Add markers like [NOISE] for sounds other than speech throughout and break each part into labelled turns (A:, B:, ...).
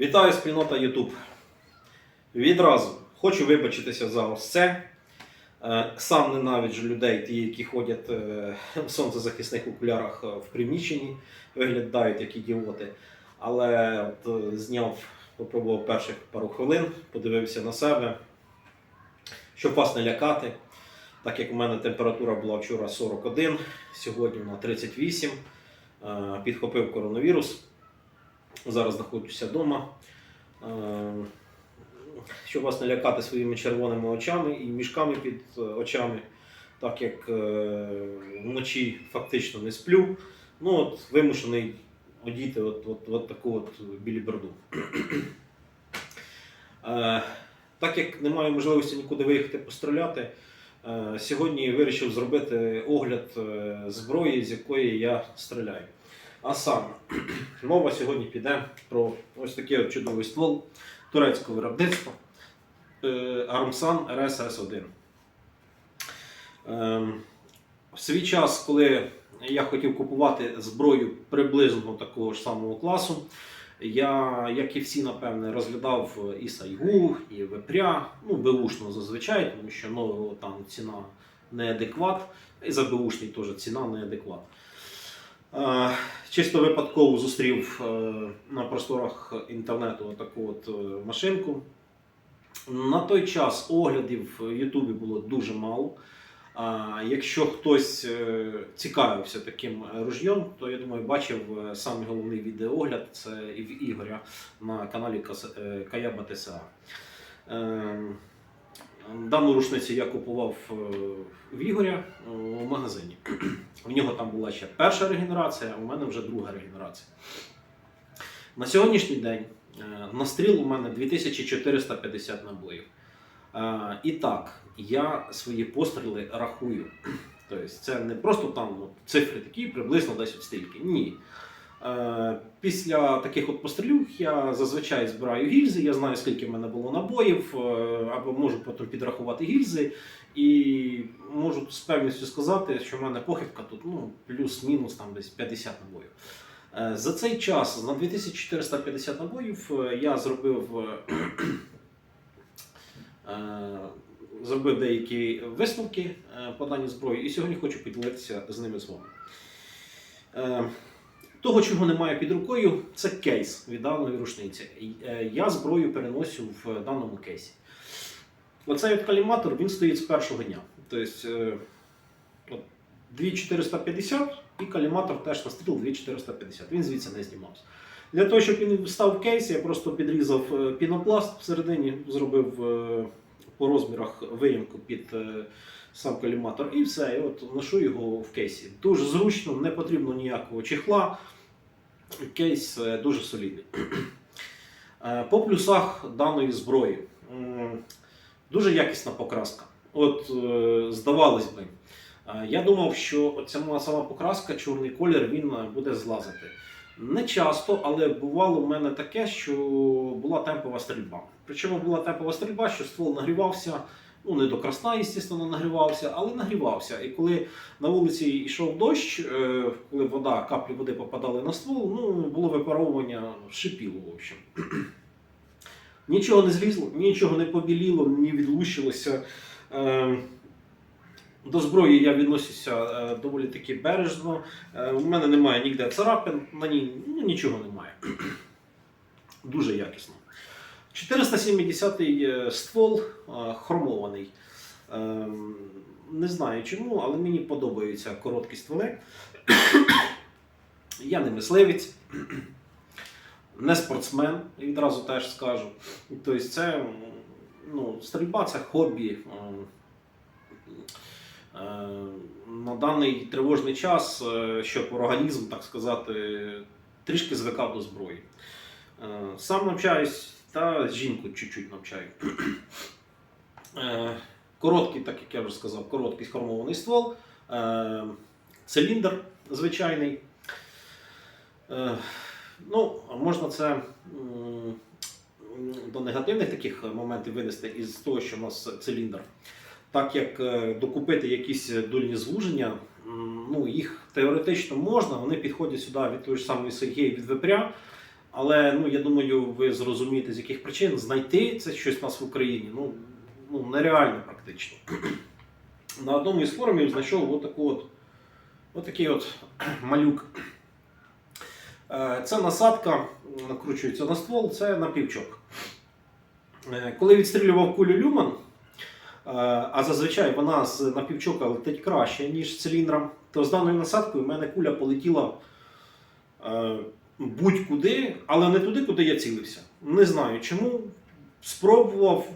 A: Вітаю спільнота YouTube. Відразу хочу вибачитися за ось це. Е, Сам ненавиджу людей, ті, які ходять е, в сонцезахисних окулярах е, в приміщенні, виглядають як ідіоти. Але от, зняв, попробував перших пару хвилин, подивився на себе, щоб вас не лякати. Так як у мене температура була вчора 41, сьогодні на 38, е, підхопив коронавірус. Зараз знаходжуся вдома. Е, Щоб вас не лякати своїми червоними очами і мішками під е, очами, так як е, вночі фактично не сплю. Ну от вимушений одіти от, от, от таку от біліберду. Так як не маю можливості нікуди виїхати постріляти, сьогодні вирішив зробити огляд зброї, з якої я стріляю. А саме, [CLEARS THROAT] мова сьогодні піде про ось такий чудовий ствол турецького виробництва е, Armsan RSS-1. Ем, В свій час, коли я хотів купувати зброю приблизно такого ж самого класу, я, як і всі, напевне, розглядав і Сайгу, і Вепря, ну, беушно зазвичай, тому що нового там ціна неадекват, і за беушний теж ціна неадекват. Чисто випадково зустрів е, на просторах інтернету таку от е, машинку. На той час оглядів в Ютубі було дуже мало. Якщо хтось е, цікавився таким ружьом, то я думаю, бачив самий головний відеоогляд це в Ігоря на каналі Каяба ТСА. Дану рушницю я купував е, в Ігоря е, у магазині. [CLEARS THROAT] В нього там була ще перша регенерація, а у мене вже друга регенерація. На сьогоднішній день е, на стріл у мене 2450 набоїв. І так, я свої постріли рахую. [CLEARS THROAT] Тобто це не просто там от, цифри такі, приблизно десь от стільки. Ні. Е, Після таких от пострілів я зазвичай збираю гільзи, я знаю, скільки в мене було набоїв, е, або можу потім підрахувати гільзи. І можу з певністю сказати, що в мене похибка тут ну, плюс-мінус там десь 50 набоїв. Е, За цей час, на 2450 набоїв, я зробив, зробив деякі висновки по даній зброї, і сьогодні хочу поділитися з ними з вами. Е, Того, чого немає під рукою, це кейс від даної рушниці. Е, Я зброю переносю в даному кейсі. Оцей от каліматор він стоїть з першого дня. Тобто е, 2450 і каліматор теж на стріл 2450. Він звідси не знімався. Для того, щоб він став в кейс, я просто підрізав е, пінопласт всередині, зробив е, по розмірах виїмку під е, сам каліматор і все. І от ношу його в кейсі. Дуже зручно, не потрібно ніякого чехла. Кейс е, дуже солідний. [CLEARS THROAT] Е, По плюсах даної зброї. Дуже якісна покраска. От, е, здавалось би, я думав, що ця сама покраска, чорний колір, він буде злазити. Не часто, але бувало в мене таке, що була темпова стрільба. Причому була темпова стрільба, що ствол нагрівався, ну не до красна, звісно, нагрівався, але нагрівався. І коли на вулиці йшов дощ, е, коли вода, каплі води попадали на ствол, ну було випаровування шипіло, в общем. [CLEARS THROAT] Нічого не злізло, нічого не побіліло, не відлущилося. Е, До зброї я відносився е, доволі таки бережно. У мене немає ніде царапин, на ній ну, нічого немає. [CLEARS THROAT] Дуже якісно. 470-й е, ствол е, хромований. Е, Не знаю чому, але мені подобаються короткі стволи. Я не мисливець, не спортсмен, відразу теж скажу. Тобто це ну, стрільба це хобі. е, На даний тривожний час, щоб організм, так сказати, трішки звикав до зброї. Сам навчаюсь та жінку чуть-чуть навчаю. Е, Короткий, так як я вже сказав, короткий сформований ствол, е, циліндр звичайний. Е, Ну, можна це до негативних таких моментів винести із того, що у нас циліндр. Так як докупити якісь дульні звуження, ну, їх теоретично можна, вони підходять сюди від тої ж самої Сергія від Вепря. Але ну, я думаю, ви зрозумієте, з яких причин знайти це щось у нас в Україні ну, ну, нереально практично. [CLEARS THROAT] На одному із форумів знайшов отаку от, отакий от [CLEARS THROAT] малюк. Е, Це насадка, накручується на ствол, це напівчок. Е, Коли відстрілював кулю Люман, е, а зазвичай вона з напівчока летить краще, ніж з циліндром, то з даною насадкою в мене куля полетіла будь-куди, але не туди, куди я цілився. Не знаю чому. Спробував,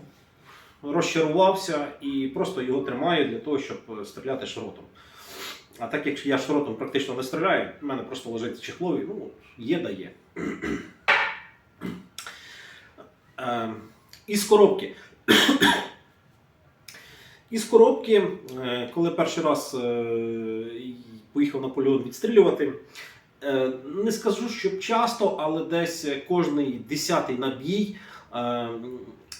A: розчарувався і просто його тримаю для того, щоб стріляти шротом. А так як я шротом практично не стріляю, в мене просто лежить чехлові, ну, є да є. Е, Із коробки. Із коробки, е, коли перший раз е, поїхав на полігон відстрілювати, е, не скажу, що часто, але десь кожний десятий набій. е,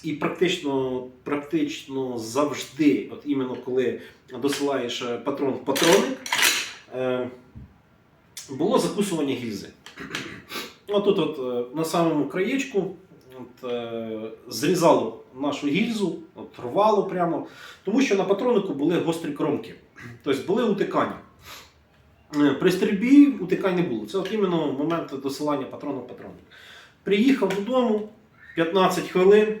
A: І практично, практично завжди, от іменно коли досилаєш е, патрон в патроник, е, було закусування гільзи. Отут, от, е, на самому краєчку от, е, зрізало нашу гільзу, от, рвало прямо, тому що на патронику були гострі кромки, тобто були утикання. Е, При стрільбі утикань не було. Це от іменно момент досилання патрона в патроник. Приїхав додому 15 хвилин.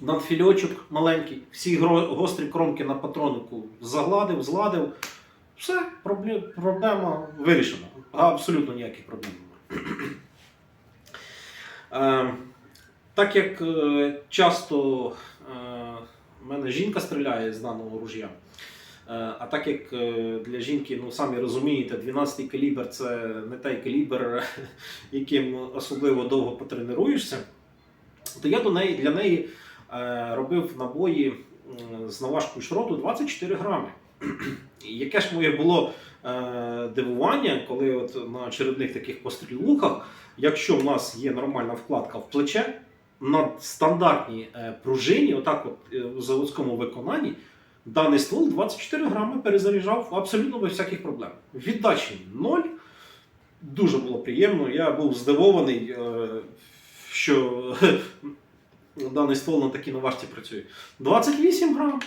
A: Надфільочок маленький, всі гострі кромки на патронику загладив, зладив. Все, проблема вирішена. Абсолютно ніяких проблем немає. Е, так як е, часто в мене жінка стріляє з даного ружя, а так як е, для жінки, ну самі розумієте, 12-й калібр це не той калібр, [LAUGHS] яким особливо довго потренуєшся, то я до неї, для неї е, робив набої з наважкою шроту 24 грами. Яке ж моє було е, дивування, коли от на очередних таких пострілухах, якщо в нас є нормальна вкладка в плече, на стандартній е, пружині, отак от е, у заводському виконанні, даний ствол 24 грами перезаряджав абсолютно без всяких проблем. Віддачі ноль. Дуже було приємно. Я був здивований, е, що [LAUGHS] даний ствол на такій наважці працює. 28 грам.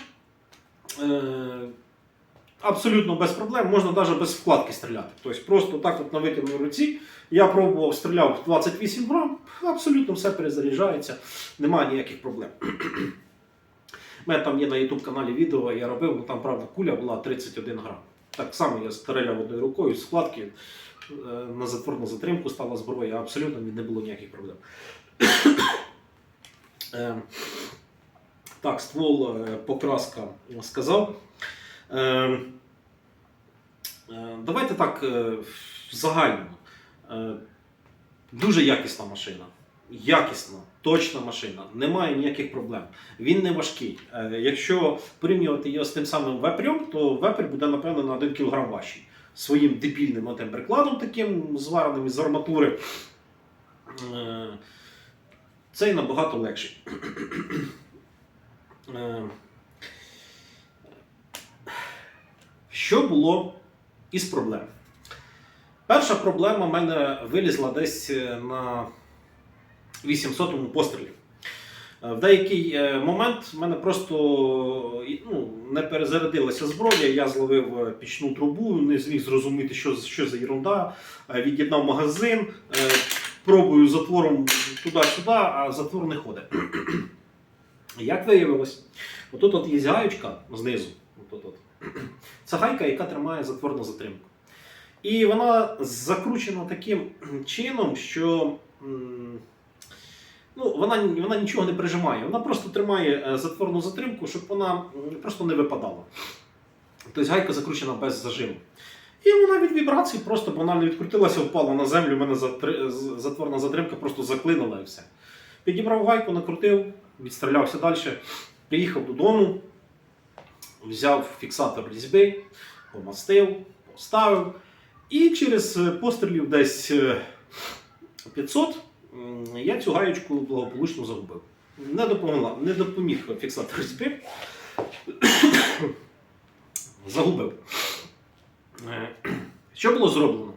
A: Е, Абсолютно без проблем, можна навіть без вкладки стріляти. Тобто просто так от на витягненій руці я пробував, стріляв 28 грам, абсолютно все перезаряджається, немає ніяких проблем. [CLEARS THROAT] У мене там є на YouTube каналі відео, я робив, ну там правда куля була 31 грам. Так само я стріляв одною рукою з вкладки, е, на затворну затримку стала зброя, абсолютно не було ніяких проблем. Е, Так, ствол, е, покраска сказав. Давайте так загально. Дуже якісна машина. Якісна, точна машина, немає ніяких проблем. Він не важкий. Е, Якщо порівнювати його з тим самим вепрем, то вепрь буде, напевно, на 1 кг важчий. Своїм дебільним отим прикладом, таким звареним із арматури. Е, Цей набагато легший. [CLEARS THROAT] Е, Що було із проблем? Перша проблема в мене вилізла десь на 800-му пострілі. Е, В деякий е, момент в мене просто ну, не перезарядилася зброя, я зловив е, пічну трубу, не зміг зрозуміти, що, що за ерунда, від'єднав магазин, пробую затвором туди-сюди, а затвор не ходить. [CLEARS THROAT] Як виявилось, отут от є гаючка знизу. Отут от. [CLEARS THROAT] Це гайка, яка тримає затворну затримку. І вона закручена таким [CLEARS THROAT] чином, що ну, вона, вона нічого не прижимає. Вона просто тримає е, затворну затримку, щоб вона просто не випадала. Тобто гайка закручена без зажиму. І вона від вібрацій просто банально відкрутилася, впала на землю, в мене затворна затримка просто заклинула і все. Підібрав гайку, накрутив, відстрілявся далі, приїхав додому, взяв фіксатор різьби, помастив, поставив. І через е, пострілів десь е, 500 м, я цю гаєчку благополучно загубив. Не допомогла, не допоміг фіксатор різьби. [COUGHS] Загубив. Е, Що було зроблено?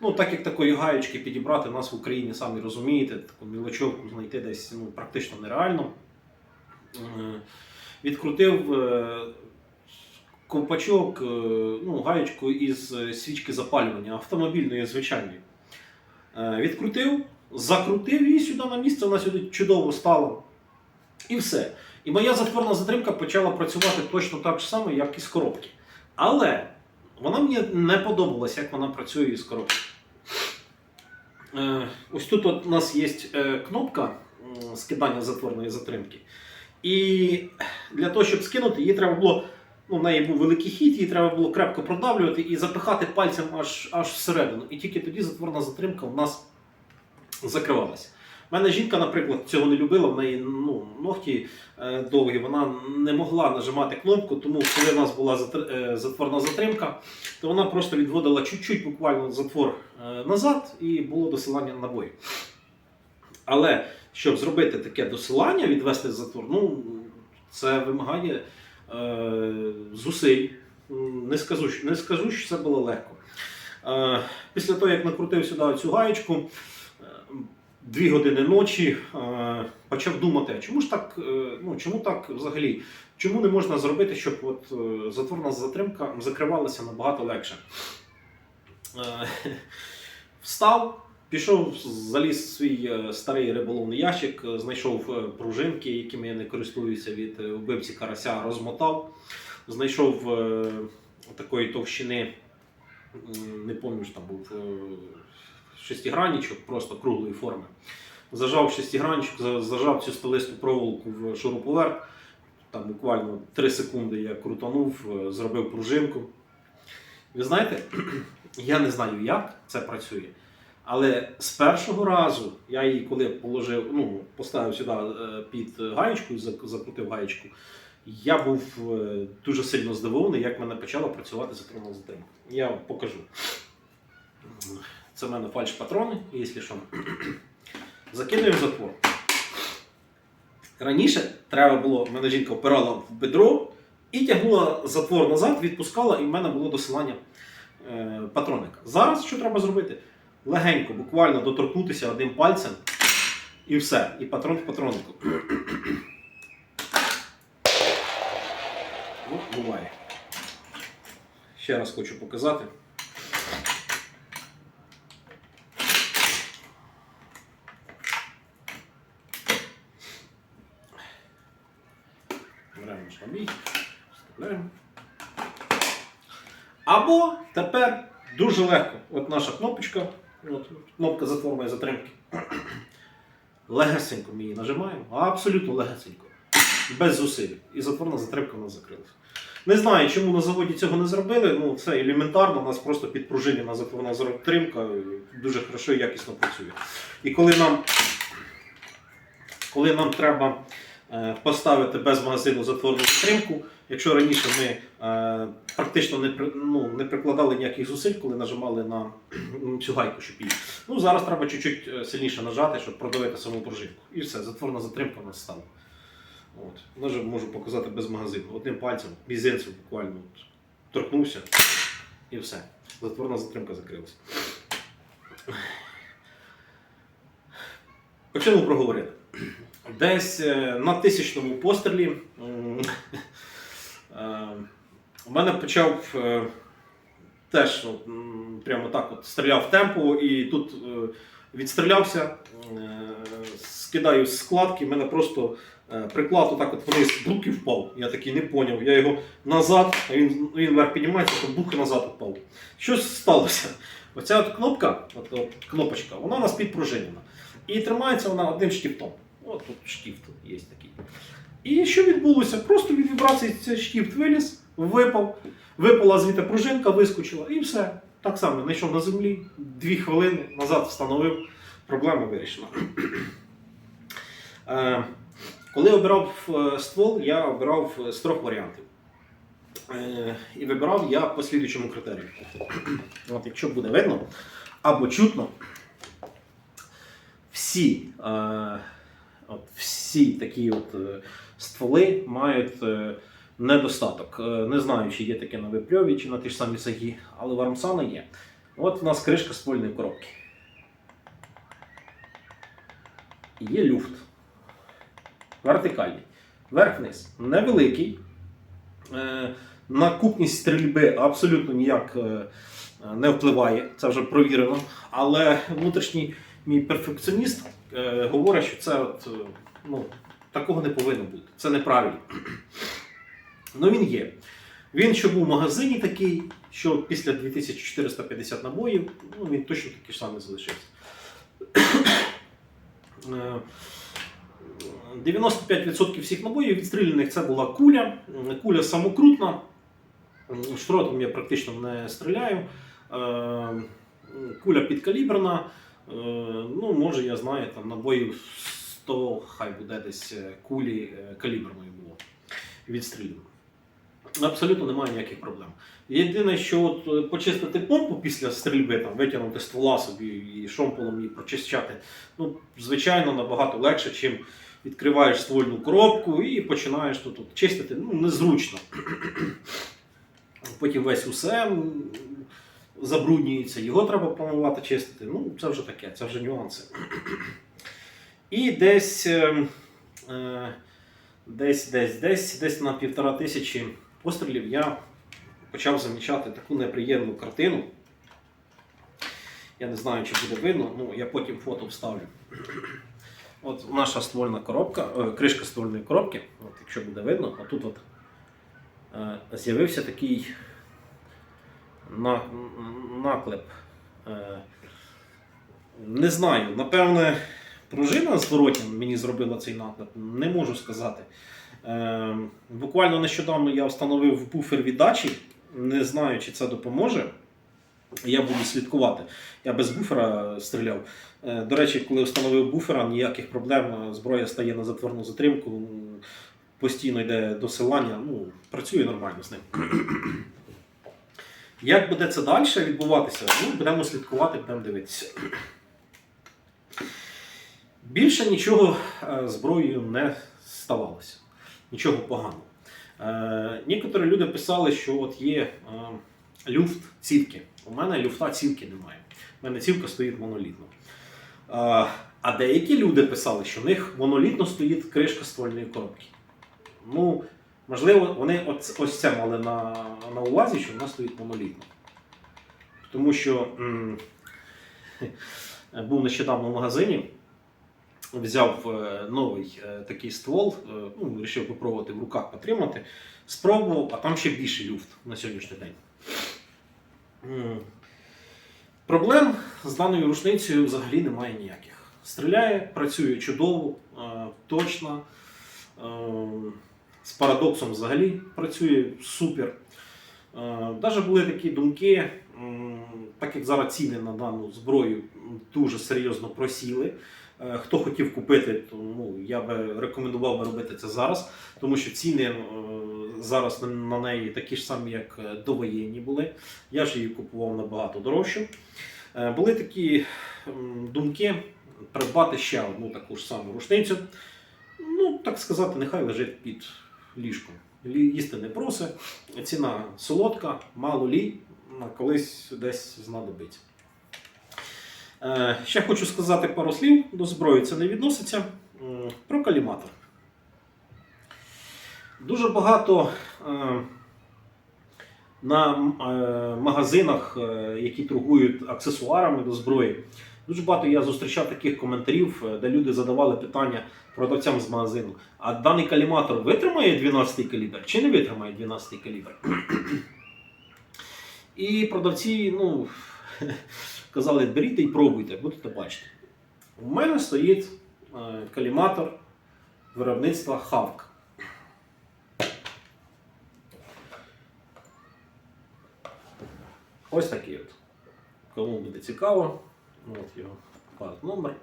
A: Ну, так як такої гаєчки підібрати нас в Україні, самі розумієте, таку мілочовку знайти десь ну, практично нереально. Е, Відкрутив е, ковпачок, ну, гаєчку із свічки запалювання автомобільної звичайної. Відкрутив, закрутив її сюди на місце, вона сюди чудово стала. І все. І моя затворна затримка почала працювати точно так ж само, як і з коробки. Але вона мені не подобалася, як вона працює із коробки. Е, ось тут от у нас є е, кнопка скидання затворної затримки. І для того, щоб скинути, її треба було. Ну, в неї був великий хід, її треба було крепко продавлювати і запихати пальцем аж, аж всередину. І тільки тоді затворна затримка в нас закривалася. У мене жінка, наприклад, цього не любила, в неї ну, ногті е, довгі, вона не могла нажимати кнопку, тому коли у нас була е, затворна затримка, то вона просто відводила чуть-чуть буквально затвор е, назад і було досилання набою. Але щоб зробити таке досилання, відвести затвор, ну, це вимагає е, зусиль. Не скажу, не скажу, що це було легко. Е, після того, як накрутив сюди цю гаєчку, дві години ночі е, почав думати, а чому ж так, е, ну, чому так взагалі? Чому не можна зробити, щоб от, е, затворна затримка закривалася набагато легше? Е, Встав, пішов, заліз в свій е, старий риболовний ящик, е, знайшов е, пружинки, якими я не користуюся від вбивці карася, розмотав. Знайшов е, такої товщини, не пам'ятаю, що там був е, шестигранничок, просто круглої форми. Зажав шестигранчик, за- зажав цю столисту проволоку в шуруповерт. Там буквально 3 секунди я крутанув, е, зробив пружинку. Ви знаєте, [CLEARS THROAT] я не знаю, як це працює. Але з першого разу я її, коли положив, ну, поставив сюди е, під гаєчку, зак- закрутив гаєчку, я був е, дуже сильно здивований, як мене почала працювати затримана затримка. Я вам покажу. Це в мене фальш-патрони, якщо що. [CLEARS THROAT] Закидуємо затвор. Раніше треба було, мене жінка опирала в бедро і тягнула затвор назад, відпускала, і в мене було досилання е, патроника. Зараз що треба зробити? Легенько, буквально доторкнутися одним пальцем і все. І патрон в патроннику. [CLEARS THROAT] Ну, буває. Ще раз хочу показати. Або тепер дуже легко. От наша кнопочка, от, кнопка затворної затримки. [CLEARS THROAT] Легесенько ми її нажимаємо, абсолютно легесенько. Без зусиль. І затворна затримка у нас закрилася. Не знаю, чому на заводі цього не зробили. Ну, це елементарно, у нас просто підпружинена затворна затримка дуже хорошо і якісно працює. І коли нам, коли нам треба е, поставити без магазину затворну затримку, якщо раніше ми е, практично не, ну, не прикладали ніяких зусиль, коли нажимали на [CLEARS THROAT] цю гайку, щоб її. Ну, зараз треба чуть-чуть е, сильніше нажати, щоб продавити саму пружинку. І все, затворна затримка у нас стала. От. Навіть можу показати без магазину. Одним пальцем, мізинцем буквально от, торкнувся і все. Затворна затримка закрилася. Почнемо проговорити. Десь е, на тисячному пострілі е, мене почав е, теж от, прямо так от стріляв темпу, і тут е, відстрілявся, е, скидаю з складки, мене просто е, приклад отак от вниз бук і впав. Я такий не поняв. Я його назад, а він, він вверх піднімається, то бук назад впав. Що сталося? Оця от кнопка, от, от кнопочка, вона у нас підпружинена. І тримається вона одним штифтом. От тут штифт є такий. І що відбулося? Просто від вібрації цей штифт виліз, випав, випала звідти пружинка, вискочила і все. Так само знайшов на землі, дві хвилини назад встановив, проблема вирішена. Е, Коли обирав е, ствол, я обирав з трьох варіантів. Е, І вибирав я по слідуючому критерію. От, якщо буде видно або чутно, всі, от, всі такі от, стволи мають недостаток. Е, Не знаю, чи є таке на випльові, чи на ті ж самі сагі, але в Армсана є. От у нас кришка ствольної коробки. Є люфт. Вертикальний. Верх-вниз. Невеликий. Е, на купність стрільби абсолютно ніяк е, не впливає, це вже провірено. Але внутрішній мій перфекціоніст говорить, що це от, ну, такого не повинно бути. Це неправильно. Ну він є. Він що був в магазині такий, що після 2450 набоїв, ну він точно такий ж самий залишився. Е, 95% всіх набоїв відстріляних це була куля. Куля самокрутна. Штротом я практично не стріляю. Е, Куля підкалібрна. Е, Ну, може, я знаю, там набоїв 100, хай буде десь е, кулі е, каліберної було відстріляно. Абсолютно немає ніяких проблем. Єдине, що от е, почистити помпу після стрільби, там, витягнути ствола собі і шомполом її прочищати, ну, звичайно, набагато легше, чим відкриваєш ствольну коробку і починаєш тут, тут чистити. Ну, незручно. Потім весь усе забруднюється, його треба помивати, чистити. Ну, це вже таке, це вже нюанси. І десь, е, е, десь, десь, десь, десь на півтора тисячі пострілів я почав замічати таку неприємну картину. Я не знаю, чи буде видно, ну я потім фото вставлю. От наша ствольна коробка, е, кришка ствольної коробки, от, якщо буде видно, отут от, е, з'явився такий на, наклеп. Е, не знаю, напевне, пружина зворотня мені зробила цей наклеп, не можу сказати. Е, буквально нещодавно я встановив буфер віддачі, не знаю, чи це допоможе. Я буду слідкувати. Я без буфера стріляв. Е, До речі, коли встановив буфера, ніяких проблем. Зброя стає на затворну затримку, постійно йде досилання, ну, працює нормально з ним. [CLEARS THROAT] Як буде це далі відбуватися? Ну, будемо слідкувати, будемо дивитися. Більше нічого е, зброєю не ставалося. Нічого поганого. Е, Некоторі люди писали, що от є е, люфт цівки. У мене люфта цівки немає. У мене цівка стоїть монолітно. Е, А деякі люди писали, що в них монолітно стоїть кришка ствольної коробки. Ну, можливо, вони ось, ось це мали на, на увазі, що вона стоїть монолітно. Тому що м, [LAUGHS] був нещодавно в магазині, взяв е, новий е, такий ствол, е, ну, вирішив попробувати в руках потримати, спробував, а там ще більший люфт на сьогоднішній день. Проблем з даною рушницею взагалі немає ніяких. Стріляє, працює чудово, точно. З парадоксом взагалі працює супер. Навіть були такі думки, так як зараз ціни на дану зброю дуже серйозно просіли. Е, Хто хотів купити, то ну, я би рекомендував би робити це зараз, тому що ціни е, зараз на- неї такі ж самі, як е, довоєнні були. Я ж її купував набагато дорожче. Були такі думки придбати ще одну таку ж саму рушницю. Ну, так сказати, нехай лежить під ліжком. Їсти не просить. Ціна солодка, мало лі, колись десь знадобиться. Е, Ще хочу сказати пару слів до зброї, це не відноситься. Про каліматор. Дуже багато е, на е, магазинах, е, які торгують аксесуарами до зброї, дуже багато я зустрічав таких коментарів, е, де люди задавали питання продавцям з магазину: а даний каліматор витримає 12-й калібр чи не витримає 12-й калібр? [CLEARS THROAT] І продавці, ну. Казали, беріть і пробуйте, будете бачити. У мене стоїть е, каліматор виробництва Хавк. Ось такий от. Кому буде цікаво, от його парт номер.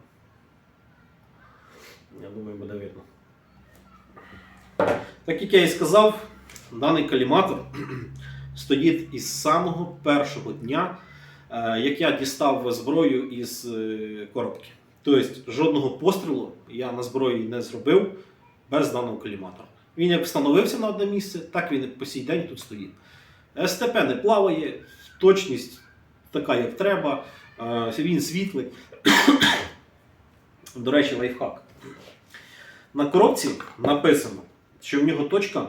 A: Я думаю, буде видно. Так як я і сказав, даний каліматор [CLEARS THROAT] стоїть із самого першого дня як я дістав зброю із е, коробки. Тобто жодного пострілу я на зброї не зробив без даного каліматора. Він як встановився на одне місце, так він і по сій день тут стоїть. СТП не плаває, точність така, як треба. Е, Він світлий. До речі, лайфхак. На коробці написано, що в нього точка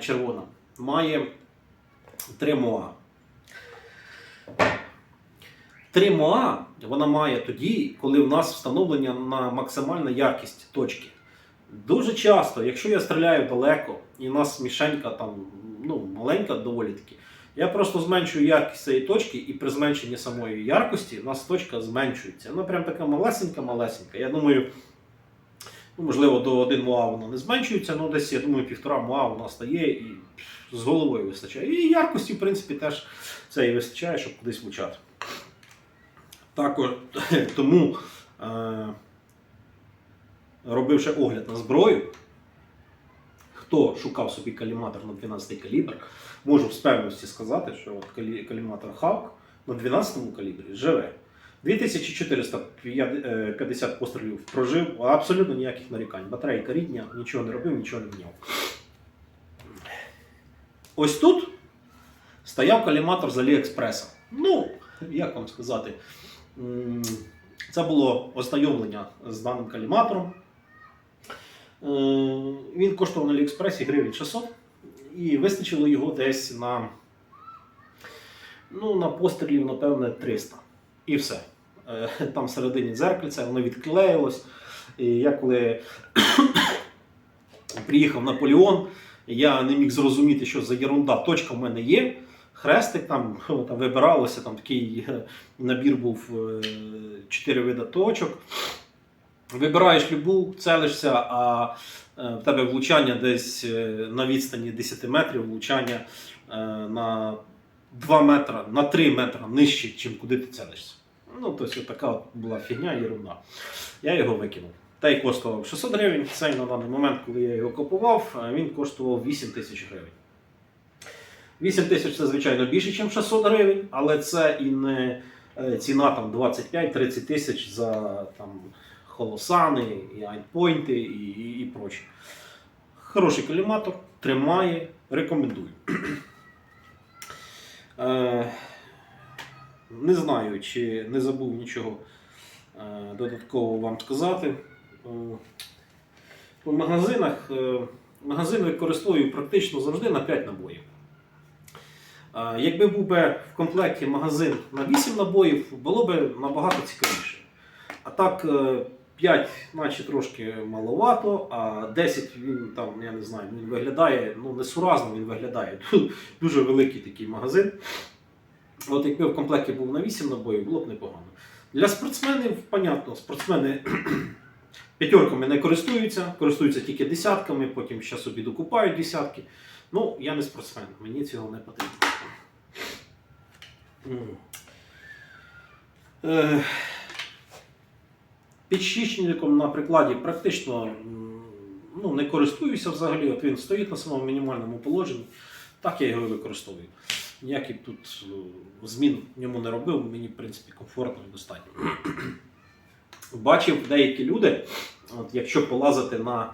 A: червона має 3 моа. 3 моа вона має тоді, коли в нас встановлення на максимальна яркість точки. Дуже часто, якщо я стріляю далеко і у нас мішенька там ну, маленька доволі таки, я просто зменшую яркість цієї точки, і при зменшенні самої яркості у нас точка зменшується. Вона прям така малесенька-малесенька. Я думаю, ну, можливо, до 1 МОА воно не зменшується, але десь, я думаю, півтора МОА вона стає і з головою вистачає. І яркості, в принципі, теж це і вистачає, щоб кудись влучати. Також [LAUGHS] тому, е, робивши огляд на зброю, хто шукав собі каліматор на 12 калібр, можу з певності сказати, що от каліматор Hawk на 12 калібрі живе. 2450 пострілів прожив, абсолютно ніяких нарікань. Батарейка рідня, нічого не робив, нічого не міняв. Ось тут стояв каліматор з Аліекспреса. Ну, як вам сказати, це було ознайомлення з даним каліматором. Е, Він коштував на Аліекспресі гривень 600 і вистачило його десь на, ну, на пострілів, напевне, 300. І все. Е, Там всередині дзеркальце, воно відклеїлось. І я коли [COUGHS] приїхав Наполеон, я не міг зрозуміти, що за ерунда. Точка в мене є. Хрестик там, [LAUGHS] там вибиралося, там такий е, набір був е, чотири вида точок. Вибираєш любу, целишся, а е, в тебе влучання десь на відстані 10 метрів, влучання на 2 метри, на 3 метри нижче, чим куди ти целишся. Ну, тобто така була фігня, ерунда. Я його викинув. Та й коштував 600 гривень. Цей на даний момент, коли я його купував, він коштував 8 тисяч гривень. 8 тисяч це, звичайно, більше, ніж 600 гривень, але це і не е, ціна там 25-30 тисяч за там, холосани, і айнпойнти і, і, і проче. Хороший каліматор, тримає, рекомендую. Е, не знаю, чи не забув нічого е, додатково вам сказати. В магазинах магазин використовую практично завжди на 5 набоїв. Е, Якби був би в комплекті магазин на 8 набоїв, було б набагато цікавіше. А так, 5, наче трошки маловато, а 10 він там, я не знаю, він виглядає, ну несуразно він виглядає. [LAUGHS] Дуже великий такий магазин. От якби в комплекті був на 8 набоїв, було б непогано. Для спортсменів, понятно, спортсмени [CLEARS THROAT] п'ятерками не користуються, користуються тільки десятками, потім ще собі докупають десятки. Ну, я не спортсмен, мені цього не потрібно. Е, Підщічником на прикладі практично ну, не користуюся взагалі. От він стоїть на самому мінімальному положенні. Так я його і використовую. Ніяких тут е, змін в ньому не робив, мені, в принципі, комфортно і достатньо. [CLEARS THROAT] Бачив деякі люди, от якщо полазити на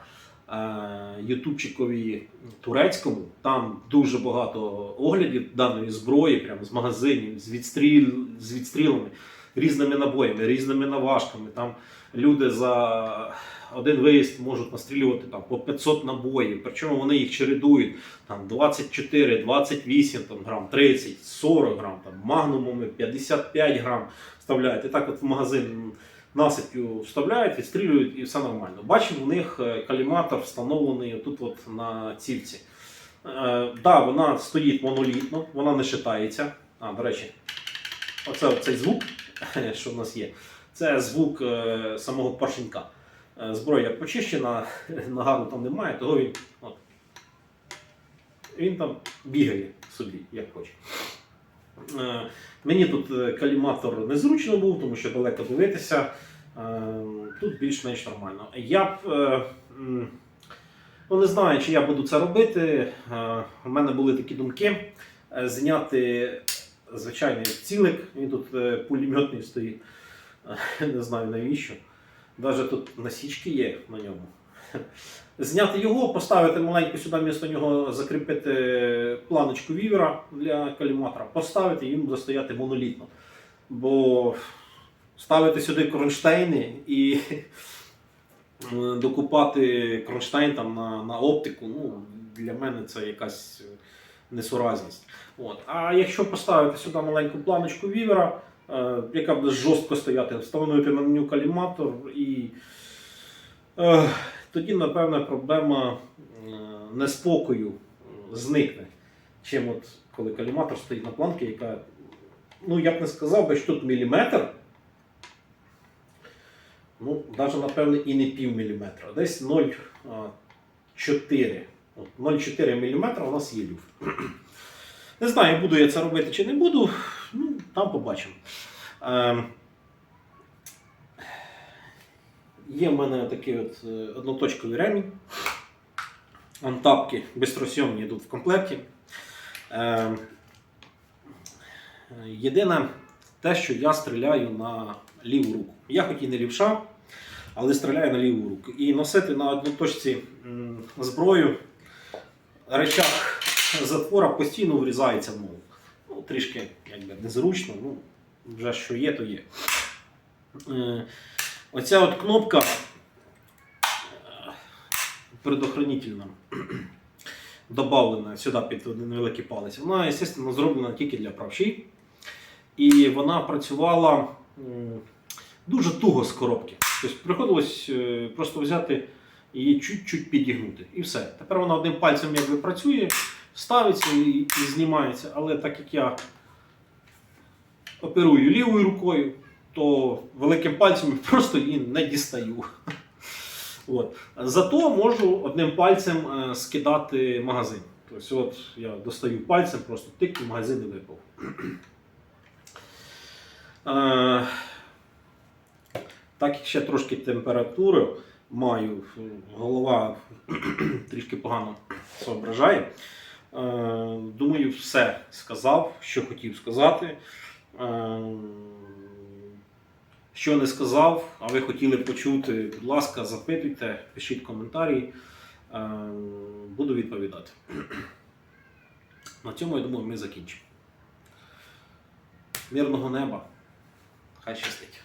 A: ютубчикові турецькому, там дуже багато оглядів даної зброї, прямо з магазинів, з, відстріл, з відстрілами, різними набоями, різними наважками. Там люди за один виїзд можуть настрілювати там, по 500 набоїв, причому вони їх чередують там 24, 28 там, грам, 30, 40 грам, там, магнумами 55 грам вставляють. І так от в магазин насип'ю вставляють, відстрілюють і все нормально. Бачив, у них е, каліматор встановлений тут от на цільці. Е, да, вона стоїть монолітно, вона не шитається. А, до речі, оце цей звук, [LAUGHS] що в нас є, це звук е, самого поршенька. Е, Зброя почищена, [LAUGHS] нагару там немає, того він, от, він там бігає собі, як хоче. Е, Мені тут е, каліматор незручно був, тому що далеко дивитися. Е, Тут більш-менш нормально. Я б ну, не знаю, чи я буду це робити. У мене були такі думки зняти звичайний цілик, він тут пулеметний стоїть. Не знаю навіщо. Навіть тут насічки є на ньому. [LAUGHS] Зняти його, поставити маленьку сюди вмісто нього, закріпити планочку вівера для каліматора, поставити і він буде стояти монолітно. Бо ставити сюди кронштейни і е, докупати кронштейн там на, на оптику, ну, для мене це якась несуразність. От. А якщо поставити сюди маленьку планочку вівера, е, яка буде жорстко стояти, встановити на нього каліматор і е, тоді, напевне, проблема е, неспокою зникне. Чим от коли каліматор стоїть на планці, яка, ну я б не сказав би, що тут міліметр. Ну, навіть, напевне, і не пів міліметра, десь 0,4. 0,4 мм у нас є люф. [CLEARS THROAT] Не знаю, буду я це робити чи не буду. Ну, там побачимо. Є в мене такий от е, одноточковий ремінь. Антапки бистросйомні йдуть в комплекті. Ем, Єдине те, що я стріляю на ліву руку. Я хоч і не лівша, але стріляю на ліву руку. І носити на одноточці зброю речах затвора постійно врізається в ногу. Ну, трішки якби, незручно, ну, вже що є, то є. Е, Оця от кнопка е, предохранительна, [CLEARS THROAT] добавлена сюди під один невеликий палець, вона, звісно, зроблена тільки для правші. І вона працювала дуже туго з коробки. Тобто приходилось е, просто взяти її чуть-чуть підігнути. І все. Тепер вона одним пальцем якби працює, ставиться і знімається. Але так як я оперую лівою рукою, то великим пальцем я просто її не дістаю. От. Зато можу одним пальцем е, скидати магазин. Тобто, от я достаю пальцем, просто тик і магазин не випав. Е, Так як ще трошки температури маю, голова [CLEARS THROAT] трішки погано соображає. Е, Думаю, все сказав, що хотів сказати. Що не сказав, а ви хотіли почути, будь ласка, запитуйте, пишіть коментарі. Е, Буду відповідати. [CLEARS THROAT] На цьому, я думаю, ми закінчимо. Мирного неба. Хай щастить.